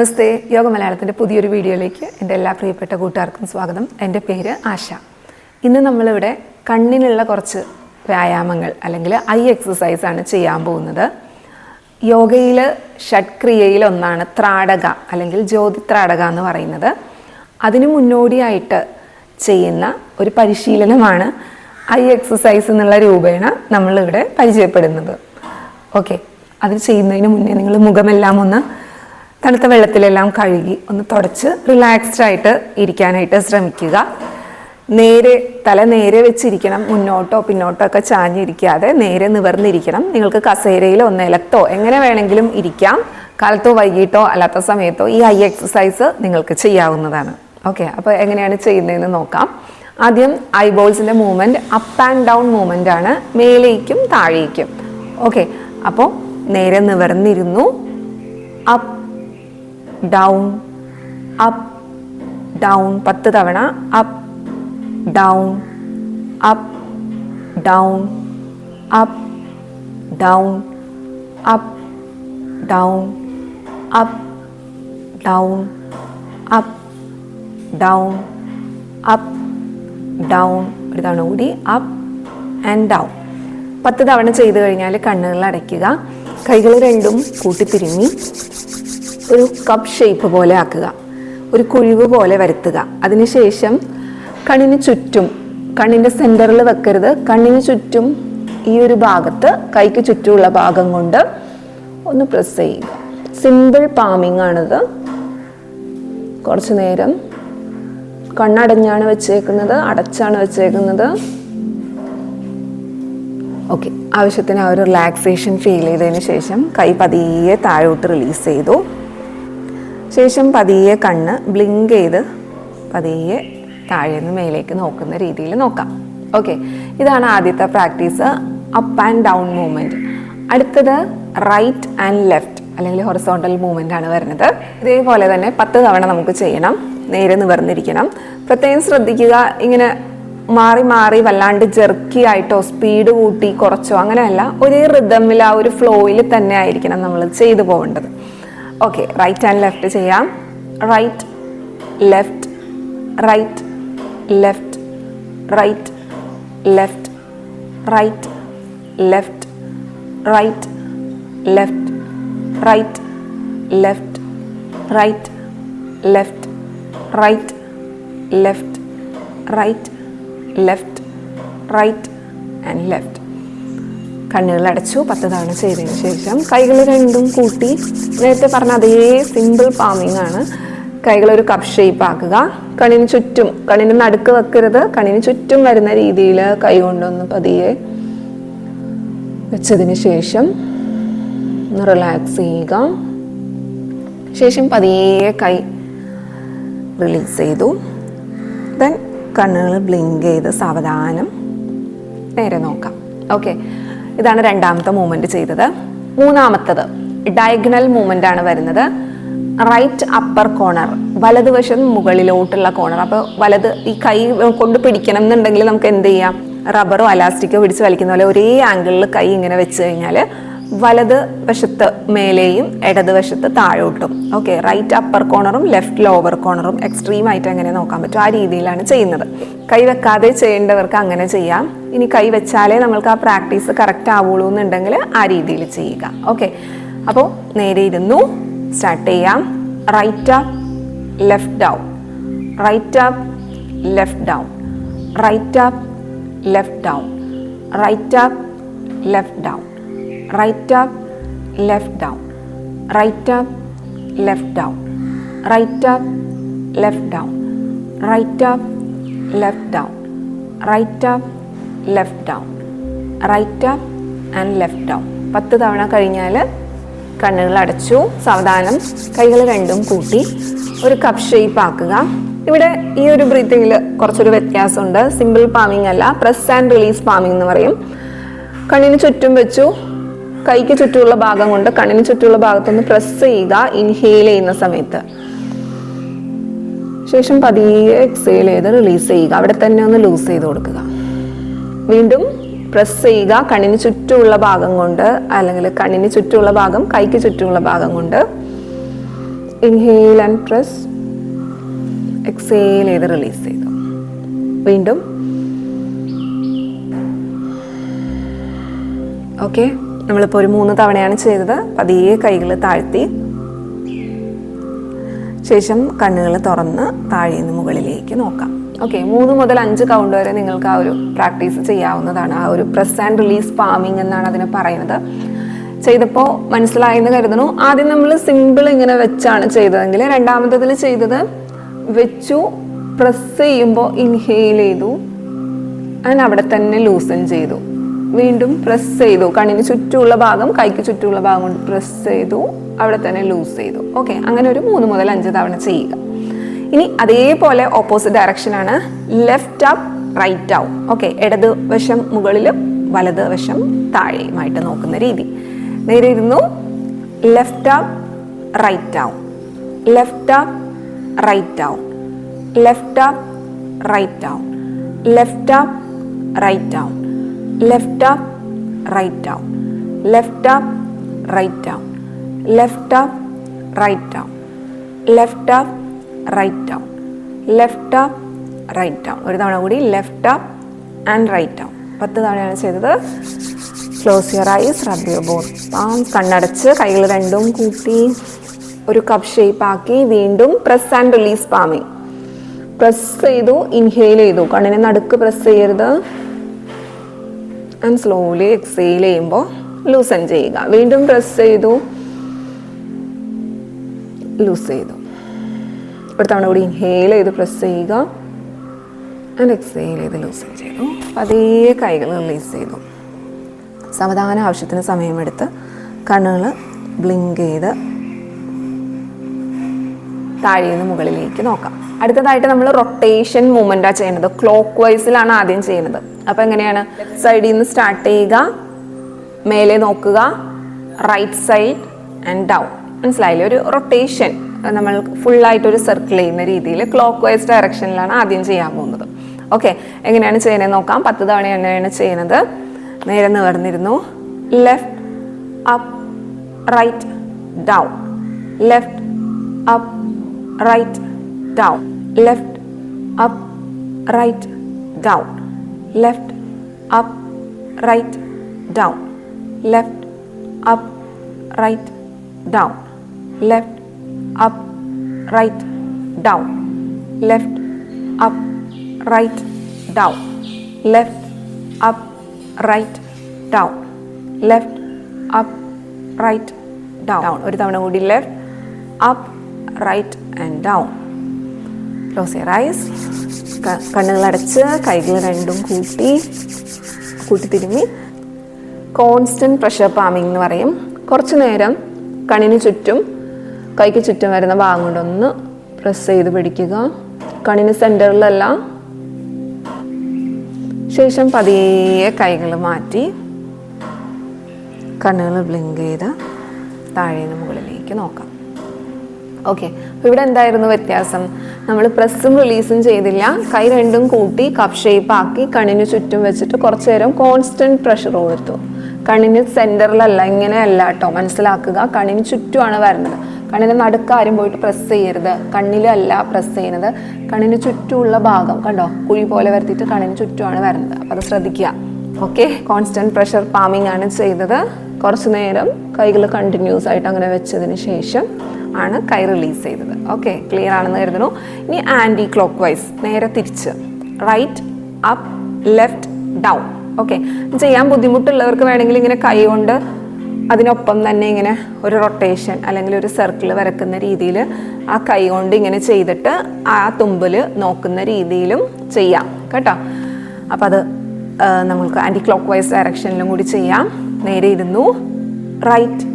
നമസ്തേ. യോഗ മലയാളത്തിന്റെ പുതിയൊരു വീഡിയോയിലേക്ക് എന്റെ എല്ലാ പ്രിയപ്പെട്ട കൂട്ടുകാർക്കും സ്വാഗതം. എന്റെ പേര് ആശ. ഇന്ന് നമ്മളിവിടെ കണ്ണിനുള്ള കുറച്ച് വ്യായാമങ്ങൾ അല്ലെങ്കിൽ ഐ എക്സസൈസ് ആണ് ചെയ്യാൻ പോകുന്നത്. യോഗയിൽ ഷഡ്ക്രിയയിൽ ഒന്നാണ് ത്രാടക അല്ലെങ്കിൽ ജ്യോതി ത്രാടക എന്ന് പറയുന്നത്. അതിന് മുന്നോടിയായിട്ട് ചെയ്യുന്ന ഒരു പരിശീലനമാണ് ഐ എക്സസൈസ് എന്നുള്ള രൂപേണ നമ്മളിവിടെ പരിചയപ്പെടുന്നത്. ഓക്കെ. അത് ചെയ്യുന്നതിന് മുന്നേ നിങ്ങൾ മുഖമെല്ലാം ഒന്ന് തണുത്ത വെള്ളത്തിലെല്ലാം കഴുകി ഒന്ന് തുടച്ച് റിലാക്സ്ഡ് ആയിട്ട് ഇരിക്കാനായിട്ട് ശ്രമിക്കുക. നേരെ തല നേരെ വെച്ചിരിക്കണം മുന്നോട്ടോ പിന്നോട്ടോ ഒക്കെ ചാഞ്ഞിരിക്കാതെ നേരെ നിവർന്നിരിക്കണം. നിങ്ങൾക്ക് കസേരയിലോ നിലത്തോ എങ്ങനെ വേണമെങ്കിലും ഇരിക്കാം. കാലത്തോ വൈകിട്ടോ അല്ലാത്ത സമയത്തോ ഈ ഐ എക്സസൈസ് നിങ്ങൾക്ക് ചെയ്യാവുന്നതാണ്. ഓക്കെ അപ്പോൾ എങ്ങനെയാണ് ചെയ്യുന്നതെന്ന് നോക്കാം. ആദ്യം ഐബോൾസിന്റെ movement up and down movement ആണ്. മേലേക്കും താഴേക്കും. ഓക്കെ അപ്പോൾ നേരെ നിവർന്നിരുന്നു. അപ്പ് ഡൗൺ അപ്പ് ഡൗൺ പത്ത് തവണ up down up down up down up down up down up down up down ഒരു തവണ കൂടി അപ്പ് ആൻഡ് ഡൗൺ പത്ത് തവണ ചെയ്ത് കഴിഞ്ഞാൽ കണ്ണുകൾ അടയ്ക്കുക. കൈകൾ രണ്ടും കൂട്ടിത്തിരുമ്മി ഒരു കപ്പ് ഷേപ്പ് പോലെ ആക്കുക. ഒരു കുഴിവ് പോലെ വരുത്തുക. അതിനുശേഷം കണ്ണിന് ചുറ്റും കണ്ണിന്റെ സെന്ററിൽ വെക്കരുത്. കണ്ണിന് ചുറ്റും ഈ ഒരു ഭാഗത്ത് കൈക്ക് ചുറ്റുമുള്ള ഭാഗം കൊണ്ട് ഒന്ന് പ്രസ് ചെയ്യുക. സിമ്പിൾ പാമിംഗ് ആണിത്. കുറച്ച് നേരം കണ്ണടഞ്ഞാണ് വെച്ചേക്കുന്നത് അടച്ചാണ് വെച്ചേക്കുന്നത്. ഓക്കെ ആവശ്യത്തിന് ആ ഒരു റിലാക്സേഷൻ ഫീൽ ചെയ്തതിന് ശേഷം കൈ പതിയെ താഴോട്ട് റിലീസ് ചെയ്തു. ശേഷം പതിയെ കണ്ണ് ബ്ലിങ്ക് ചെയ്ത് പതിയെ താഴെ നിന്ന് മേലേക്ക് നോക്കുന്ന രീതിയിൽ നോക്കാം. ഓക്കെ ഇതാണ് ആദ്യത്തെ practice. Up and down movement അടുത്തത് റൈറ്റ് ആൻഡ് ലെഫ്റ്റ് അല്ലെങ്കിൽ ഹൊറിസോണ്ടൽ മൂവ്മെന്റ് ആണ് വരുന്നത്. ഇതേപോലെ തന്നെ പത്ത് തവണ നമുക്ക് ചെയ്യണം. നേരെ നിവർന്നിരിക്കണം. പ്രത്യേകം ശ്രദ്ധിക്കുക. ഇങ്ങനെ മാറി മാറി വല്ലാണ്ട് ജെർക്കി ആയിട്ടോ സ്പീഡ് കൂട്ടി കുറച്ചോ അങ്ങനെയല്ല. ഒരേ റിതമിൽ ആ ഒരു ഫ്ലോയിൽ തന്നെ ആയിരിക്കണം നമ്മൾ ചെയ്തു പോകേണ്ടത്. ഓക്കെ റൈറ്റ് ആൻഡ് ലെഫ്റ്റ് ചെയ്യാം right left right left right left right left right left right left right left right left right left right and left കണ്ണുകൾ അടച്ചു പത്ത് തവണ ചെയ്തതിന് ശേഷം കൈകൾ രണ്ടും കൂട്ടി നേരത്തെ പറഞ്ഞ അതേ സിമ്പിൾ പാമിംഗ് ആണ്. കൈകൾ ഒരു കപ്പ് ഷേപ്പ് ആക്കുക. കണ്ണിന് ചുറ്റും കണ്ണിന് നടുക്ക് വെക്കരുത്. കണ്ണിന് ചുറ്റും വരുന്ന രീതിയിൽ കൈ കൊണ്ടൊന്ന് പതിയെ വെച്ചതിന് ശേഷം ഒന്ന് റിലാക്സ് ചെയ്യുക. ശേഷം പതിയെ കൈ റിലീസ് ചെയ്തു. ദെൻ കണ്ണുകൾ ബ്ലിങ്ക് ചെയ്ത് സാവധാനം നേരെ നോക്കാം. ഓക്കെ ഇതാണ് രണ്ടാമത്തെ മൂവ്മെന്റ് ചെയ്തത്. മൂന്നാമത്തത് ഡയഗണൽ മൂവ്മെന്റ് ആണ് വരുന്നത്. റൈറ്റ് അപ്പർ കോർണർ വലതുവശം മുകളിലോട്ടുള്ള കോർണർ അപ്പോൾ വലത് ഈ കൈ കൊണ്ട് പിടിക്കണം എന്നുണ്ടെങ്കിൽ നമുക്ക് എന്ത് ചെയ്യാം? റബ്ബറോ അലാസ്റ്റിക്കോ പിടിച്ച് വലിക്കുന്ന പോലെ ഒരേ ആംഗിളിൽ കൈ ഇങ്ങനെ വെച്ച് കഴിഞ്ഞാൽ വലത് വശത്ത് മേലെയും ഇടത് വശത്ത് താഴോട്ടും. Okay right upper കോർണറും left lower കോർണറും extreme ആയിട്ട് അങ്ങനെ നോക്കാൻ പറ്റും. ആ രീതിയിലാണ് ചെയ്യുന്നത്. കൈ വെക്കാതെ ചെയ്യേണ്ടവർക്ക് അങ്ങനെ ചെയ്യാം. ഇനി കൈ വെച്ചാലേ നമ്മൾക്ക് ആ പ്രാക്ടീസ് കറക്റ്റ് ആവുള്ളൂ എന്നുണ്ടെങ്കിൽ ആ രീതിയിൽ ചെയ്യുക. ഓക്കെ അപ്പോൾ നേരെ ഇരുന്നു. സ്റ്റാർട്ട് ചെയ്യാം. Write up left down write up left down write up left down write up left down write up left down write up left down write up left down write up left down write up left down write up and left down പത്ത് തവണ കഴിഞ്ഞാൽ കണ്ണുകൾ അടച്ചു. സാവധാനം കൈകൾ രണ്ടും കൂട്ടി ഒരു കപ്പ് ഷേപ്പ് ആക്കുക. ഇവിടെ ഈ ഒരു ബ്രീത്തിങ്ങിൽ കുറച്ചൊരു വ്യത്യാസമുണ്ട്. സിമ്പിൾ പാമിംഗ് അല്ല പ്രസ് ആൻഡ് റിലീസ് പാമിംഗ് എന്ന് പറയും. കണ്ണിന് ചുറ്റും വെച്ചു. കൈക്ക് ചുറ്റുമുള്ള ഭാഗം കൊണ്ട് കണ്ണിന് ചുറ്റുമുള്ള ഭാഗത്തൊന്ന് പ്രസ് ചെയ്യുക ഇൻഹെയിൽ ചെയ്യുന്ന സമയത്ത്. ശേഷം പതിയെ എക്സെയിൽ ചെയ്ത് റിലീസ് ചെയ്യുക. അവിടെ തന്നെ ഒന്ന് ലൂസ് ചെയ്ത് കൊടുക്കുക. വീണ്ടും പ്രസ് ചെയ്യുക. കണ്ണിന് ചുറ്റുമുള്ള ഭാഗം കൊണ്ട് അല്ലെങ്കിൽ കണ്ണിന് ചുറ്റുമുള്ള ഭാഗം കൈക്ക് ചുറ്റുമുള്ള ഭാഗം കൊണ്ട് ഇൻഹെയിൽ ആൻഡ് പ്രസ് എക്സെയിൽ ചെയ്ത് റിലീസ് ചെയ്തു. വീണ്ടും. ഓക്കെ നമ്മളിപ്പോൾ ഒരു മൂന്ന് തവണയാണ് ചെയ്തത്. പതിയെ കൈകൾ താഴ്ത്തി. ശേഷം കണ്ണുകൾ തുറന്ന് താഴെ നിന്ന് മുകളിലേക്ക് നോക്കാം. ഓക്കെ മൂന്ന് മുതൽ അഞ്ച് കൗണ്ട് വരെ നിങ്ങൾക്ക് ആ ഒരു പ്രാക്ടീസ് ചെയ്യാവുന്നതാണ്. ആ ഒരു പ്രസ് ആൻഡ് റിലീസ് ഫാമിംഗ് എന്നാണ് അതിനെ പറയുന്നത്. ചെയ്തപ്പോൾ മനസ്സിലായെന്ന് കരുതണു ആദ്യം നമ്മൾ സിമ്പിൾ ഇങ്ങനെ വെച്ചാണ് ചെയ്തതെങ്കിൽ രണ്ടാമത്തതിൽ ചെയ്തത് വെച്ചു പ്രസ് ചെയ്യുമ്പോൾ ഇൻഹെയിൽ ചെയ്തു അവിടെ തന്നെ ലൂസൺ ചെയ്തു. വീണ്ടും പ്രസ് ചെയ്തു. കണ്ണിന് ചുറ്റുമുള്ള ഭാഗം കൈക്ക് ചുറ്റുമുള്ള ഭാഗം കൊണ്ട് പ്രസ് ചെയ്തു. അവിടെ തന്നെ ലൂസ് ചെയ്തു. ഓക്കെ അങ്ങനെ ഒരു മൂന്ന് മുതൽ അഞ്ച് തവണ ചെയ്യുക. ഇനി അതേപോലെ ഓപ്പോസിറ്റ് ഡയറക്ഷൻ ആണ്. ലെഫ്റ്റ് അപ്പ് റൈറ്റ് ആവും ഓക്കെ ഇടത് വശം മുകളിലും വലത് വശം താഴെയുമായിട്ട് നോക്കുന്ന രീതി. നേരെ ഇരുന്നു. ലെഫ്റ്റ് അപ്പ് റൈറ്റ് ആവും ലെഫ്റ്റ് അപ്പ് റൈറ്റ് ആവും ലെഫ്റ്റ് അപ്പ് റൈറ്റ് ആവും ലെഫ്റ്റ് അപ്പ് റൈറ്റ് ആവും left up write down left up write down left up write down left up write down left up write down ഒരു തവണ കൂടി left up and write down പത്ത് തവണയാണ് ചെയ്തത്. Close your eyes rub your both palms കണ്ണടച്ച് കൈകൾ രണ്ടും കൂട്ടി ഒരു കപ്പ് ഷേപ്പ് ആക്കി വീണ്ടും press and release Pami press ചെയ്തു ഇൻഹെയിൽ ചെയ്തു. കണ്ണിനെ നടുക്ക് പ്രസ് ചെയ്യരുത്. ആൻഡ് സ്ലോലി എക്സെയിൽ ചെയ്യുമ്പോൾ ലൂസൺ ചെയ്യുക. വീണ്ടും പ്രസ് ചെയ്തു. ലൂസ് ചെയ്തു. ഒരു തവണ കൂടി ഇൻഹെയിൽ ചെയ്ത് പ്രസ് ചെയ്യുക. ആൻഡ് എക്സെയിൽ ചെയ്ത് ലൂസൺ ചെയ്തു പതിയെ കൈകൾ റിലീസ് ചെയ്തു. സമാധാന ആവശ്യത്തിന് സമയമെടുത്ത് കണ്ണുകൾ ബ്ലിങ്ക് ചെയ്ത് താഴെ നിന്ന് മുകളിലേക്ക് നോക്കാം. അടുത്തതായിട്ട് നമ്മൾ റൊട്ടേഷൻ മൂവ്മെന്റാണ് ചെയ്യുന്നത്. ക്ലോക്ക് വൈസിലാണ് ആദ്യം ചെയ്യുന്നത്. അപ്പോൾ എങ്ങനെയാണ്? സൈഡിൽ നിന്ന് സ്റ്റാർട്ട് ചെയ്യുക മേലെ നോക്കുക റൈറ്റ് സൈഡ് ആൻഡ് ഡൗൺ മനസ്സിലായില്ലേ? ഒരു റൊട്ടേഷൻ നമ്മൾ ഫുള്ളായിട്ടൊരു സർക്കിൾ ചെയ്യുന്ന രീതിയിൽ ക്ലോക്ക് വൈസ് ഡയറക്ഷനിലാണ് ആദ്യം ചെയ്യാൻ പോകുന്നത്. ഓക്കെ എങ്ങനെയാണ് ചെയ്യുന്നത് നോക്കാം. പത്ത് തവണ എങ്ങനെയാണ് ചെയ്യുന്നത്. നേരെ നിവർന്നിരുന്നു. Left up write down left up right down. Left up right down. Left up right down. Left up right down. Left up right down. Left up right down. Left up right down. Left up right down. ഒരു തവണ കൂടി left up right and down close your ice കണ്ണുകൾ അടച്ച് കൈകൾ രണ്ടും കൂട്ടി കൂട്ടി തിരുമ്മി. കോൺസ്റ്റന്റ് പ്രഷർ പാമിംഗ് എന്ന് പറയും. കുറച്ച് നേരം കണ്ണിന് ചുറ്റും കൈക്ക് ചുറ്റും വരുന്ന ഭാഗം കൊണ്ടൊന്ന് പ്രസ് ചെയ്ത് പിടിക്കുക. കണ്ണിന് സെന്ററിലല്ല ശേഷം പതിയെ കൈകൾ മാറ്റി കണ്ണുകൾ ബ്ലിങ്ക് ചെയ്ത് താഴേന്ന് മുകളിലേക്ക് നോക്കാം. ഓക്കെ ഇവിടെ എന്തായിരുന്നു വ്യത്യാസം? നമ്മൾ പ്രസ്സും റിലീസും ചെയ്തില്ല. കൈ രണ്ടും കൂട്ടി കപ്പ് ഷേപ്പ് ആക്കി കണ്ണിന് ചുറ്റും വെച്ചിട്ട് കുറച്ച് നേരം കോൺസ്റ്റന്റ് പ്രഷർ കൊടുത്തു കണ്ണിന് സെന്ററിലല്ല ഇങ്ങനെയല്ല കേട്ടോ മനസ്സിലാക്കുക. കണ്ണിന് ചുറ്റുമാണ് വരുന്നത്. കണ്ണിന് നടുക്കാരും പോയിട്ട് പ്രസ് ചെയ്യരുത്. കണ്ണിലല്ല പ്രസ് ചെയ്യുന്നത്. കണ്ണിന് ചുറ്റുമുള്ള ഭാഗം കണ്ടോ? കുഴി പോലെ വരുത്തിയിട്ട് കണ്ണിന് ചുറ്റുമാണ് വരുന്നത്. അപ്പോൾ അത് ശ്രദ്ധിക്കുക. ഓക്കെ കോൺസ്റ്റന്റ് പ്രഷർ പാമിംഗ് ആണ് ചെയ്തത്. കുറച്ച് നേരം കൈകൾ കണ്ടിന്യൂസ് ആയിട്ട് അങ്ങനെ വെച്ചതിന് ശേഷം ആണ് കൈ റിലീസ് ചെയ്തത്. ഓക്കെ ക്ലിയർ ആണെന്ന് കരുതുന്നു. ഇനി ആന്റി ക്ലോക്ക് വൈസ് നേരെ തിരിച്ച്. Write up left down okay ചെയ്യാൻ ബുദ്ധിമുട്ടുള്ളവർക്ക് വേണമെങ്കിൽ ഇങ്ങനെ കൈ കൊണ്ട് അതിനൊപ്പം തന്നെ ഇങ്ങനെ ഒരു റൊട്ടേഷൻ അല്ലെങ്കിൽ ഒരു സർക്കിൾ വരക്കുന്ന രീതിയിൽ ആ കൈ കൊണ്ട് ഇങ്ങനെ ചെയ്തിട്ട് ആ തുമ്പിൽ നോക്കുന്ന രീതിയിലും ചെയ്യാം. കേട്ടോ? അപ്പം അത് നമുക്ക് ആന്റി ക്ലോക്ക് വൈസ് ഡയറക്ഷനിലും കൂടി ചെയ്യാം. നേരെ ഇരുന്നു. Write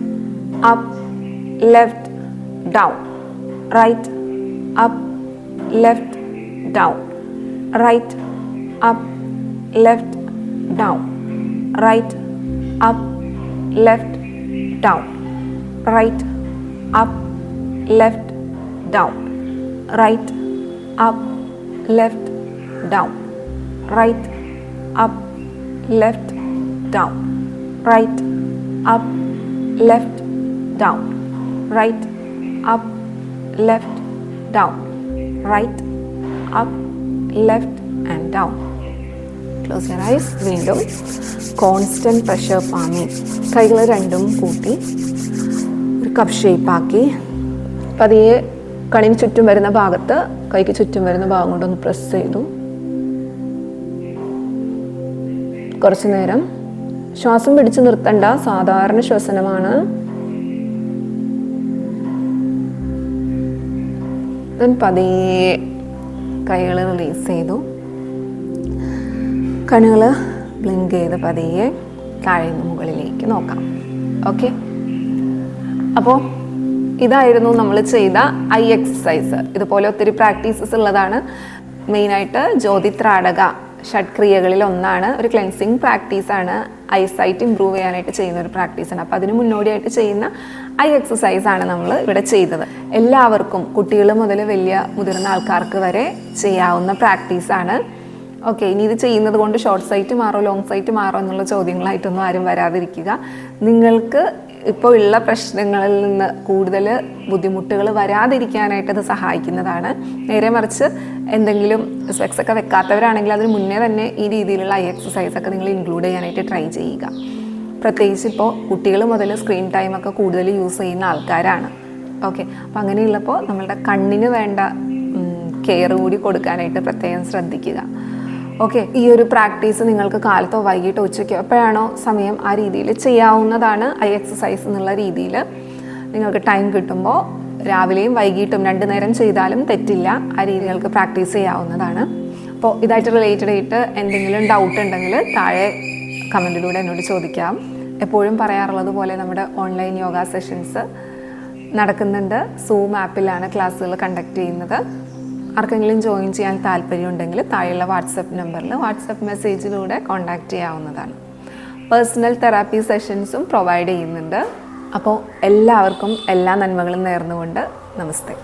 up left down, right, up, left, down, right, up, left, down, right, up, left, down, right, up, left, down, right, up, left, down, right, up, left, down, right, up, left, down, right, up left down write up left and down close your ice വീണ്ടും constant pressure Pami കൈകൾ രണ്ടും കൂട്ടി ഒരു cup ഷേപ്പാക്കി പതിയെ കണിന് ചുറ്റും വരുന്ന ഭാഗത്ത് കൈക്ക് ചുറ്റും വരുന്ന ഭാഗം കൊണ്ടൊന്ന് പ്രസ് ചെയ്തു. കുറച്ചു നേരം ശ്വാസം പിടിച്ചു നിർത്തണ്ട സാധാരണ ശ്വസനമാണ് ദെൻ പതിയെ കൈകൾ റിലീസ് ചെയ്തു. കണ്ണുകൾ ബ്ലിങ്ക് ചെയ്ത് പതിയെ താഴെ നിന്ന് മുകളിലേക്ക് നോക്കാം. ഓക്കെ അപ്പോൾ ഇതായിരുന്നു നമ്മൾ ചെയ്ത ഐ എക്സസൈസ് ഇതുപോലെ ഒത്തിരി പ്രാക്ടീസസ് ഉള്ളതാണ്. മെയിനായിട്ട് ജ്യോതിത്രാടക ഷഡ്ക്രിയകളിൽ ഒന്നാണ് ഒരു ക്ലെൻസിങ് പ്രാക്ടീസാണ് ഐസൈറ്റ് ഇമ്പ്രൂവ് ചെയ്യാനായിട്ട് ചെയ്യുന്ന ഒരു പ്രാക്ടീസാണ് അപ്പോൾ അതിന് മുന്നോടിയായിട്ട് ചെയ്യുന്ന ഐ എക്സസൈസാണ് നമ്മൾ ഇവിടെ ചെയ്തത്. എല്ലാവർക്കും കുട്ടികൾ മുതൽ വലിയ മുതിർന്ന ആൾക്കാർക്ക് വരെ ചെയ്യാവുന്ന പ്രാക്ടീസാണ് ഓക്കെ ഇനി ഇത് ചെയ്യുന്നത് കൊണ്ട് ഷോർട്ട് സൈറ്റ് മാറോ ലോങ് സൈറ്റ് മാറോ എന്നുള്ള ചോദ്യങ്ങളായിട്ടൊന്നും ആരും വരാതിരിക്കുക. നിങ്ങൾക്ക് ഇപ്പോൾ ഉള്ള പ്രശ്നങ്ങളിൽ നിന്ന് കൂടുതൽ ബുദ്ധിമുട്ടുകൾ വരാതിരിക്കാനായിട്ട് അത് സഹായിക്കുന്നതാണ്. നേരെ മറിച്ച് എന്തെങ്കിലും സ്പെക്സ് ഒക്കെ വെക്കാത്തവരാണെങ്കിൽ അതിന് മുന്നേ തന്നെ ഈ രീതിയിലുള്ള ഐ എക്സസൈസ് ഒക്കെ നിങ്ങൾ ഇൻക്ലൂഡ് ചെയ്യാനായിട്ട് ട്രൈ ചെയ്യുക. പ്രത്യേകിച്ച് ഇപ്പോൾ കുട്ടികൾ മുതൽ സ്ക്രീൻ ടൈമൊക്കെ കൂടുതൽ യൂസ് ചെയ്യുന്ന ആൾക്കാരാണ്. ഓക്കെ അപ്പോൾ അങ്ങനെയുള്ളപ്പോൾ നമ്മളുടെ കണ്ണിന് വേണ്ട കെയർ കൂടി കൊടുക്കാനായിട്ട് പ്രത്യേകം ശ്രദ്ധിക്കുക. ഓക്കെ ഈ ഒരു പ്രാക്ടീസ് നിങ്ങൾക്ക് കാലത്തോ വൈകിട്ടോ ഉച്ചയ്ക്കോ എപ്പോഴാണോ സമയം ആ രീതിയിൽ ചെയ്യാവുന്നതാണ് ഐ എക്സസൈസ് എന്നുള്ള രീതിയിൽ. നിങ്ങൾക്ക് ടൈം കിട്ടുമ്പോൾ രാവിലെയും വൈകിട്ടും രണ്ട് നേരം ചെയ്താലും തെറ്റില്ല ആ രീതികൾക്ക് പ്രാക്ടീസ് ചെയ്യാവുന്നതാണ്. അപ്പോൾ ഇതായിട്ട് റിലേറ്റഡ് ആയിട്ട് എന്തെങ്കിലും ഡൗട്ട് ഉണ്ടെങ്കിൽ താഴെ കമന്റിലൂടെ എന്നോട് ചോദിക്കാം. എപ്പോഴും പറയാറുള്ളത് പോലെ നമ്മുടെ ഓൺലൈൻ യോഗ സെഷൻസ് നടക്കുന്നുണ്ട്. സൂം ആപ്പിലാണ് ക്ലാസ്സുകൾ കണ്ടക്ട് ചെയ്യുന്നത്. ആർക്കെങ്കിലും ജോയിൻ ചെയ്യാൻ താല്പര്യമുണ്ടെങ്കിൽ താഴെയുള്ള വാട്സപ്പ് നമ്പറിൽ വാട്സപ്പ് മെസ്സേജിലൂടെ കോൺടാക്റ്റ് ചെയ്യാവുന്നതാണ്. പേഴ്സണൽ തെറാപ്പി സെഷൻസും പ്രൊവൈഡ് ചെയ്യുന്നുണ്ട്. അപ്പോൾ എല്ലാവർക്കും എല്ലാ നന്മകളും നേർന്നുകൊണ്ട് നമസ്തേ.